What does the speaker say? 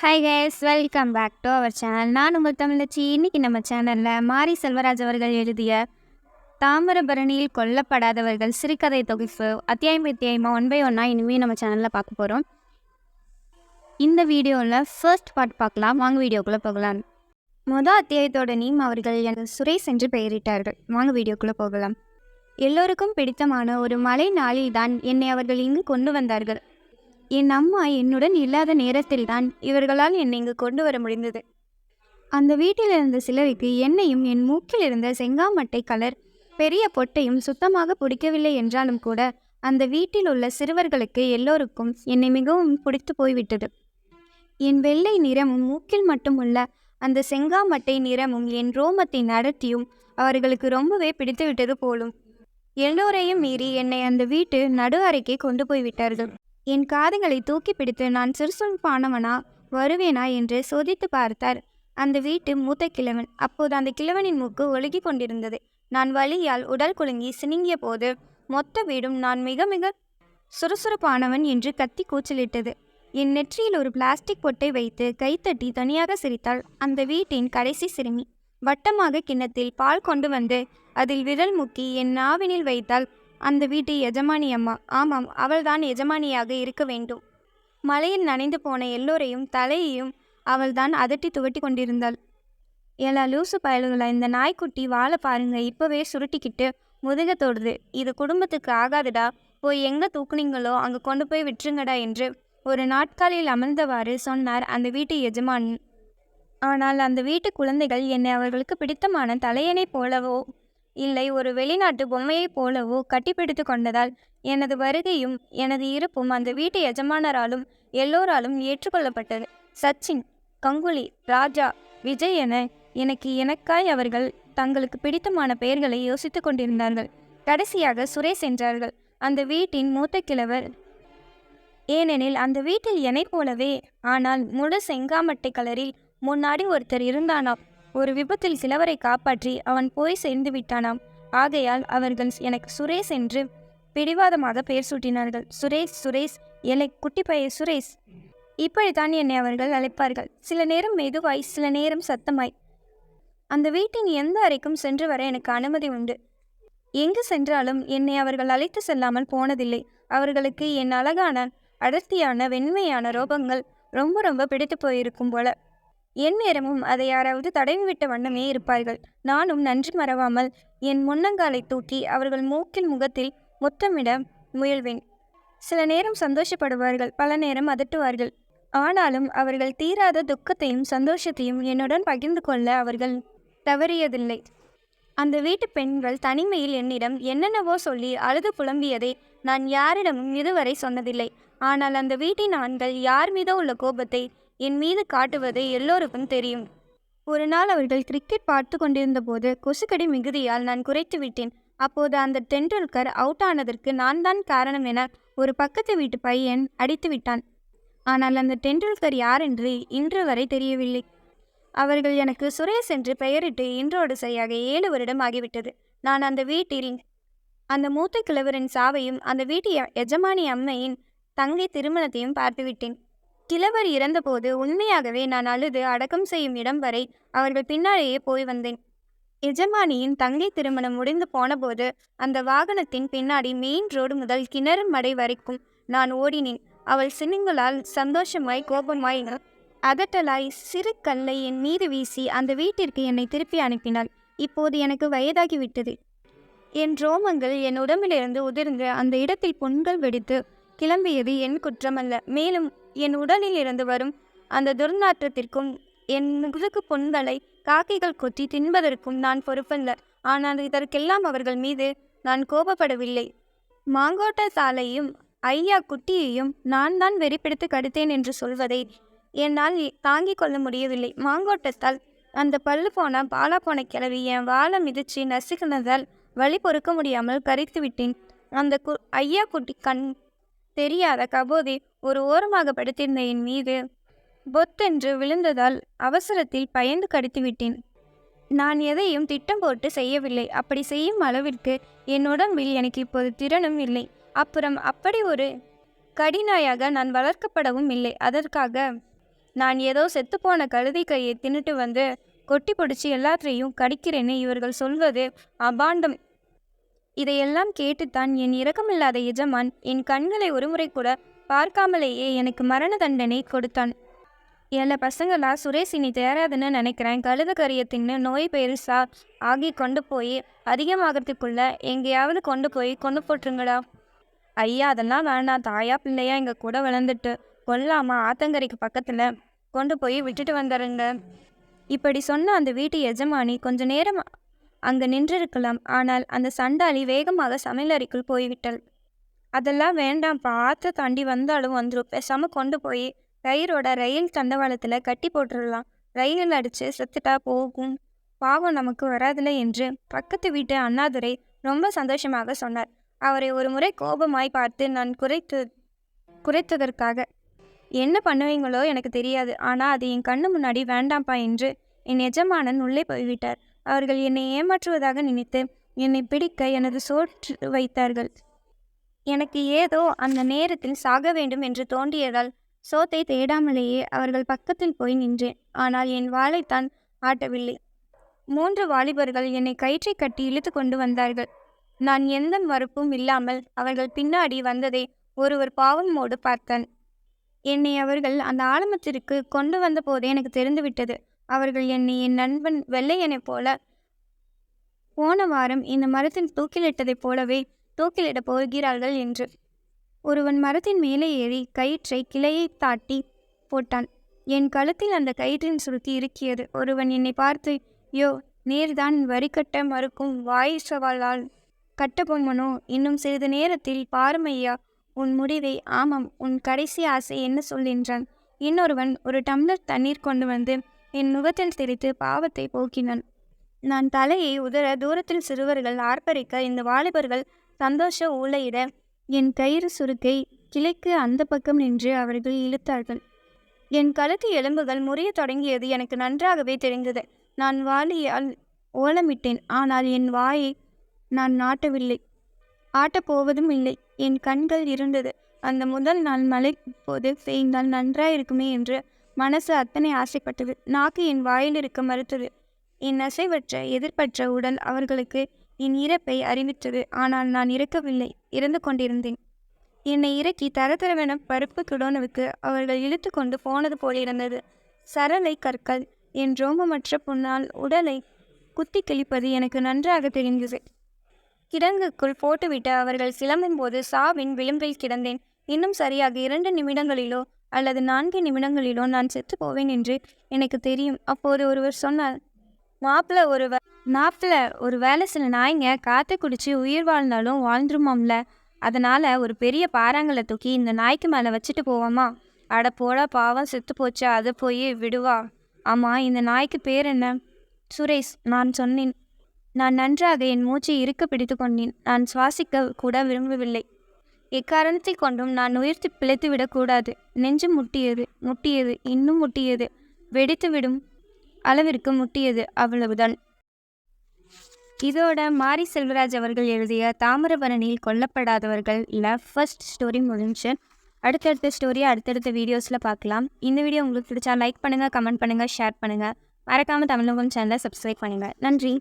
Hi guys welcome back to our channel நான் உங்கள் தமிழச்சி. இன்னைக்கு நம்ம சேனலில் மாரி செல்வராஜ் அவர்கள் எழுதிய தாமிரபரணியில் கொல்லப்படாதவர்கள் சிறுகதை தொகுப்பு அத்தியாயம் அத்தியாயமாக ஒன் பை ஒன்னாக இனிமேல் நம்ம சேனலில் பார்க்க போகிறோம் இந்த வீடியோவில் ஃபர்ஸ்ட் பார்ட் பார்க்கலாம். வாங்க வீடியோக்குள்ளே போகலாம். மொதல் அத்தியாயத்தோட நீம் அவர்கள் எனக்கு சுரேஷ் என்று பெயரிட்டார்கள். வாங்க வீடியோக்குள்ளே போகலாம். எல்லோருக்கும் பிடித்தமான ஒரு மழை நாளில்தான் என்னை அவர்கள் இங்கு கொண்டு வந்தார்கள். என் அம்மா என்னுடன் இல்லாத நேரத்தில்தான் இவர்களால் என்னை இங்கு கொண்டு வர முடிந்தது. அந்த வீட்டில் இருந்த சிலருக்கு என்னையும் என் மூக்கில் இருந்த செங்காமட்டை கலர் பெரிய பொட்டையும் சுத்தமாக பிடிக்கவில்லை என்றாலும் கூட அந்த வீட்டில் உள்ள சிறுவர்களுக்கு எல்லோருக்கும் என்னை மிகவும் பிடித்து போய்விட்டது. என் வெள்ளை நிறமும் மூக்கில் மட்டும் உள்ள அந்த செங்காமட்டை நிறமும் என் ரோமத்தின் அடர்த்தியும் அவர்களுக்கு ரொம்பவே பிடித்து விட்டது போலும். எல்லோரையும் மீறி என்னை அந்த வீட்டு நடு அறைக்கே கொண்டு போய் விட்டார்கள் என் காதுகளை தூக்கி பிடித்து நான் சுறுசுறுப்பானவனா வருவேனா என்று சோதித்து பார்த்தார். அந்த வீட்டு மூத்த கிழவன். அப்போது அந்த கிழவனின் மூக்கு ஒழுகி கொண்டிருந்தது. நான் வலியால் உடல் குலுங்கி சினுங்கிய போது மொத்த வீடும் நான் மிக மிக சுறுசுறுப்பானவன் என்று கத்தி கூச்சலிட்டது. என் நெற்றியில் ஒரு பிளாஸ்டிக் பொட்டை வைத்து கைத்தட்டி தனியாக சிரித்தாள் அந்த வீட்டின் கடைசி சிறுமி. வட்டமாக கிண்ணத்தில் பால் கொண்டு வந்து அதில் விரல் முக்கி என் நாவினில் வைத்தால் அந்த வீட்டு எஜமானி அம்மா. ஆமாம் அவள்தான் எஜமானியாக இருக்க வேண்டும். மலையில் நனைந்து போன எல்லோரையும் தலையையும் அவள்தான் அதட்டி துவட்டி கொண்டிருந்தாள். எல்லா லூசு பயலுகளா இந்த நாய்க்குட்டி வாழை பாருங்க. இப்போவே சுருட்டிக்கிட்டு முதுக தொடுது. இது குடும்பத்துக்கு ஆகாதுடா. போய் எங்கே தூக்குனீங்களோ அங்கே கொண்டு போய் விட்டுருங்கடா என்று ஒரு நாட்காலில் அமர்ந்தவாறு சொன்னார் அந்த வீட்டு எஜமானி. ஆனால் அந்த வீட்டு குழந்தைகள் என்னை அவர்களுக்கு பிடித்தமான தலையணைப் போலவோ இல்லை ஒரு வெளிநாட்டு பொம்மையைப் போலவோ கட்டிப்பிடித்து கொண்டதால் எனது வருகையும் எனது இருப்பும் அந்த வீட்டு எஜமானராலும் எல்லோராலும் ஏற்றுக்கொள்ளப்பட்டது. சச்சின் கங்குலி ராஜா விஜய் என எனக்கு எனக்காய் அவர்கள் தங்களுக்கு பிடித்தமான பெயர்களை யோசித்துக் கொண்டிருந்தார்கள். கடைசியாக சுரேஷ் என்றார்கள் அந்த வீட்டின் மூத்த கிழவர். ஏனெனில் அந்த வீட்டில் என்னைப் போலவே ஆனால் முழு செங்காமட்டை கலரில் முன்னாடி ஒருத்தர் இருந்தானாம். ஒரு விபத்தில் சிலவரை காப்பாற்றி அவன் போய் சேர்ந்து விட்டானாம். ஆகையால் அவர்கள் எனக்கு சுரேஷ் என்று பிடிவாதமாக பெயர் சூட்டினார்கள். சுரேஷ் சுரேஷ் எலை குட்டி பைய சுரேஷ். இப்படித்தான் என்னை அவர்கள் அழைப்பார்கள். சில நேரம் மெதுவாய் சில நேரம் சத்தமாய். அந்த வீட்டின் எந்த அறைக்கும் சென்று வர எனக்கு அனுமதி உண்டு. எங்கு சென்றாலும் என்னை அவர்கள் அழைத்து செல்லாமல் போனதில்லை. அவர்களுக்கு என் அழகான அடர்த்தியான வெண்மையான ரோபங்கள் ரொம்ப ரொம்ப பிடித்து போயிருக்கும் போல. என் நேரமும் அதை யாராவது தடவிவிட்ட வண்ணமே இருப்பார்கள். நானும் நன்றி மறவாமல் என் முன்னங்காலை தூக்கி அவர்கள் மூக்கில் முகத்தில் முத்தமிட முயல்வேன். சில நேரம் சந்தோஷப்படுவார்கள் பல நேரம் அதட்டுவார்கள். ஆனாலும் அவர்கள் தீராத துக்கத்தையும் சந்தோஷத்தையும் என்னுடன் பகிர்ந்து கொள்ள அவர்கள் தவறியதில்லை. அந்த வீட்டு பெண்கள் தனிமையில் என்னிடம் என்னென்னவோ சொல்லி அழுது புலம்பியதை நான் யாரிடமும் இதுவரை சொன்னதில்லை. ஆனால் அந்த வீட்டின் ஆண்கள் யார் மீதோ உள்ள கோபத்தை என் மீது காட்டுவது எல்லோருக்கும் தெரியும். ஒரு நாள் அவர்கள் கிரிக்கெட் பார்த்து கொண்டிருந்த போது கொசுக்கடி மிகுதியால் நான் குறைத்து விட்டேன். அப்போது அந்த டெண்டுல்கர் அவுட் ஆனதற்கு நான் தான் காரணம் என ஒரு பக்கத்து வீட்டு பையன் அடித்து விட்டான். ஆனால் அந்த டெண்டுல்கர் யார் என்று இன்று வரை தெரியவில்லை. அவர்கள் எனக்கு சுரேஷ் என்று பெயரிட்டு இன்றோடு சரியாக ஏழு வருடம் ஆகிவிட்டது. நான் அந்த வீட்டில் அந்த மூத்த கிழவரின் சாவையும் அந்த வீட்டு எஜமானி அம்மையின் தங்கை திருமணத்தையும் பார்த்துவிட்டேன். கிழவர் இறந்தபோது உண்மையாகவே நான் அழுது அடக்கம் செய்யும் இடம் வரை அவர்கள் பின்னாலேயே போய் வந்தேன். எஜமானியின் தங்கை திருமணம் முடிந்து போனபோது அந்த வாகனத்தின் பின்னாடி மெயின் ரோடு முதல் கிணறு மடை வரைக்கும் நான் ஓடினேன். அவள் சினுங்களால் சந்தோஷமாய் கோபமாய் அதட்டலாய் சிறு கல்லை என் மீது வீசி அந்த வீட்டிற்கு என்னை திருப்பி அனுப்பினாள். இப்போது எனக்கு வயதாகிவிட்டது. என் ரோமங்கள் என் உடம்பிலிருந்து உதிர்ந்து அந்த இடத்தில் புண்கள் வெடித்து கிளம்பியது என் குற்றமல்ல. மேலும் என் உடலில் இருந்து வரும் அந்த துர்நாற்றத்திற்கும் என் முதுகு புண்களை காக்கைகள் கொத்தி தின்பதற்கும் நான் பொறுப்பல்ல. ஆனால் இதற்கெல்லாம் அவர்கள் மீது நான் கோபப்படவில்லை. மாங்கோட்ட சாலையும் ஐயா குட்டியையும் நான் தான் வெறிப்பிடித்து கடுத்தேன் என்று சொல்வதை என்னால் தாங்கிக் கொள்ள முடியவில்லை. மாங்கோட்டத்தால் அந்த பல்லு போன பாலா போன கிளவி என் வாழை மிதிச்சு நசுக்கினதால் வழி பொறுக்க முடியாமல் கரைத்து விட்டேன் அந்த கு ஐயா குட்டி கண் தெரியாத கபோதி ஒரு ஓரமாக படுத்திருந்த என் மீது. பொத்தென்று விழுந்ததால் அவசரத்தில் பயந்து கடித்து விட்டேன். நான் எதையும் திட்டம் போட்டு செய்யவில்லை. அப்படி செய்யும் அளவிற்கு என் உடம்பில் எனக்கு இப்போது திறனும் இல்லை. அப்புறம் அப்படி ஒரு கடிநாயாக நான் வளர்க்கப்படவும் இல்லை. அதற்காக நான் ஏதோ செத்துப்போன கழுதை கையை தின்னுட்டு வந்து கொட்டி பிடிச்சி எல்லாத்தையும் கடிக்கிறேன்னு இவர்கள் சொல்வது அபாண்டம் இதையெல்லாம் கேட்டுத்தான் என் இரக்கமில்லாத எஜமான் என் கண்களை ஒருமுறை கூட பார்க்காமலேயே எனக்கு மரண தண்டனை கொடுத்தான். ஏல பசங்களா சுரேஷ் இனி தேராதுன்னு நினைக்கிறேன். கழுத கரியத்தின்னு தின்னு நோய் பெருசா ஆகி கொண்டு போய் அதிகமாகறதுக்குள்ள எங்கேயாவது கொண்டு போய் கொண்டு போட்டுருங்களா ஐயா அதெல்லாம் வேணாம். தாயா பிள்ளையா எங்க கூட வளர்ந்துட்டு கொல்லாமா ஆத்தங்கரைக்கு பக்கத்துல கொண்டு போய் விட்டுட்டு வந்துடுங்க இப்படி சொன்ன அந்த வீட்டு எஜமானி கொஞ்ச நேரம் அங்கு நின்றிருக்கலாம். ஆனால் அந்த சண்டாளி வேகமாக சமையலறைக்குள் போய்விட்டாள். அதெல்லாம் வேண்டாம்ப்பா. பார்த்து தாண்டி வந்தாலும் வந்துடும் பேசாம கொண்டு போய் ரயிலோட ரயில் தண்டவாளத்தில் கட்டி போட்டுடலாம் ரயிலில் அடித்து செத்துட்டா போகும். பாவம் நமக்கு வராதுல என்று பக்கத்து வீட்டு அண்ணாதுரை ரொம்ப சந்தோஷமாக சொன்னார். அவரை ஒரு முறை கோபமாய் பார்த்து நான் குறைத்து குறைத்ததற்காக என்ன பண்ணுவீங்களோ எனக்கு தெரியாது. ஆனால் அது என் கண்ணு முன்னாடி வேண்டாம்ப்பா என்று என் எஜமானன் உள்ளே போய்விட்டார். அவர்கள் என்னை ஏமாற்றுவதாக நினைத்து என்னை பிடிக்க எனது சோற்று வைத்தார்கள். எனக்கு ஏதோ அந்த நேரத்தில் சாக வேண்டும் என்று தோன்றியதால் சோத்தை தேடாமலேயே அவர்கள் பக்கத்தில் போய் நின்றேன். ஆனால் என் வாளைத்தான் ஆட்டவில்லை. மூன்று வாலிபர்கள் என்னை கயிற்றை கட்டி இழுத்து கொண்டு வந்தார்கள். நான் எந்த மறுப்பும் இல்லாமல் அவர்கள் பின்னாடி வந்ததை ஒருவர் பாவமோடு பார்த்தேன். என்னை அவர்கள் அந்த ஆலமத்திற்கு கொண்டு வந்த போதே எனக்கு தெரிந்துவிட்டது. அவர்கள் என்னை என் நண்பன் வெள்ளையனைப் போல போன வாரம் இந்த மரத்தில் தூக்கிலிட்டதைப் போலவே தூக்கிலிடப் போகிறார்கள் என்று. ஒருவன் மரத்தின் மேலே ஏறி கயிற்றை கிளையை தாட்டி போட்டான். என் கழுத்தில் அந்த கயிற்றின் சுருத்தி இருக்கியது ஒருவன் என்னை பார்த்து யோ நேர்தான் வரி கட்ட மறுக்கும் வாய் சவாலால் கட்டப்போமனோ இன்னும் சிறிது நேரத்தில் பாருமையா உன் முடிவை ஆமாம் உன் கடைசி ஆசை என்ன? சொல்கின்றான் இன்னொருவன் ஒரு டம்ளர் தண்ணீர் கொண்டு வந்து என் முகத்தில் தெரித்து பாவத்தை போக்கினான். நான் தலையை உதற தூரத்தில் சிறுவர்கள் ஆர்ப்பரிக்க இந்த வாலிபர்கள் சந்தோஷ ஊழையிட என் கயிறு சுருக்கை கிளைக்கு அந்த பக்கம் நின்று அவர்கள் இழுத்தார்கள். என் கழுத்து எலும்புகள் முறைய தொடங்கியது எனக்கு நன்றாகவே தெரிந்தது. நான் வாலியால் ஓலமிட்டேன். ஆனால் என் வாயை நான் நாட்டவில்லை. ஆட்டப்போவதும் இல்லை. என் கண்கள் இருந்தது அந்த முதல் நாள் மழை போது பெய்ந்தால் நன்றாயிருக்குமே என்று மனசு அத்தனை ஆசைப்பட்டது. நாக்கு என் வாயில் இருக்க மறுத்தது. என் அசைவற்ற எதிர்ப்பற்ற உடல் அவர்களுக்கு என் இறப்பை அறிவித்தது. ஆனால் நான் இறக்கவில்லை. இறந்து கொண்டிருந்தேன். என்னை இறக்கி தரதரவென பருப்பு குடோனவுக்கு அவர்கள் இழுத்து கொண்டு போனது போலிருந்தது சரளை கற்கள். என் ரோமமற்ற புண்ணால் உடலை குத்தி கிழிப்பது எனக்கு நன்றாக தெரிந்தது. கிடங்குக்குள் போட்டுவிட்டு அவர்கள் கிளம்பும்போது சாவின் விளிம்பில் கிடந்தேன். இன்னும் சரியாக இரண்டு நிமிடங்களிலோ அல்லது நான்கு நிமிடங்களிலோ நான் செத்து போவேன் என்று எனக்கு தெரியும். அப்போது ஒருவர் சொன்னார் மாப்பிள்ள ஒரு மாப்பிள்ள ஒரு வேலை சில நாய்ங்க காற்று குடிச்சு உயிர் வாழ்ந்தாலும் வாழ்ந்துருமாம்ல? அதனால் ஒரு பெரிய பாறாங்களை தூக்கி இந்த நாய்க்கு மேலே வச்சுட்டு போவோமா? அட போடா பாவம் செத்து போச்சு அதை போய் விடுவா? ஆமாம் இந்த நாய்க்கு பேர் என்ன? சுரேஷ் நான் சொன்னேன். நான் நன்றாக என் மூச்சை இறுக்க பிடித்து கொண்டேன். நான் சுவாசிக்க கூட விரும்பவில்லை. எக்காரணத்தை கொண்டும் நான் உயிர்த்து பிழைத்து விடக்கூடாது. நெஞ்சு முட்டியது முட்டியது இன்னும் முட்டியது. வெடித்து விடும் அளவிற்கு முட்டியது அவ்வளவுதான். இதோட மாரி செல்வராஜ் அவர்கள் எழுதிய தாமிரபரணியில் கொல்லப்படாதவர்கள் இல்லை ஃபர்ஸ்ட் ஸ்டோரி முடிஞ்சு அடுத்தடுத்த ஸ்டோரியை அடுத்தடுத்த வீடியோஸில் பார்க்கலாம். இந்த வீடியோ உங்களுக்கு பிடிச்சா லைக் பண்ணுங்கள் கமெண்ட் பண்ணுங்கள் ஷேர் பண்ணுங்கள் மறக்காமல் தமிழகம் சேனலை சப்ஸ்கிரைப் பண்ணுங்கள் நன்றி.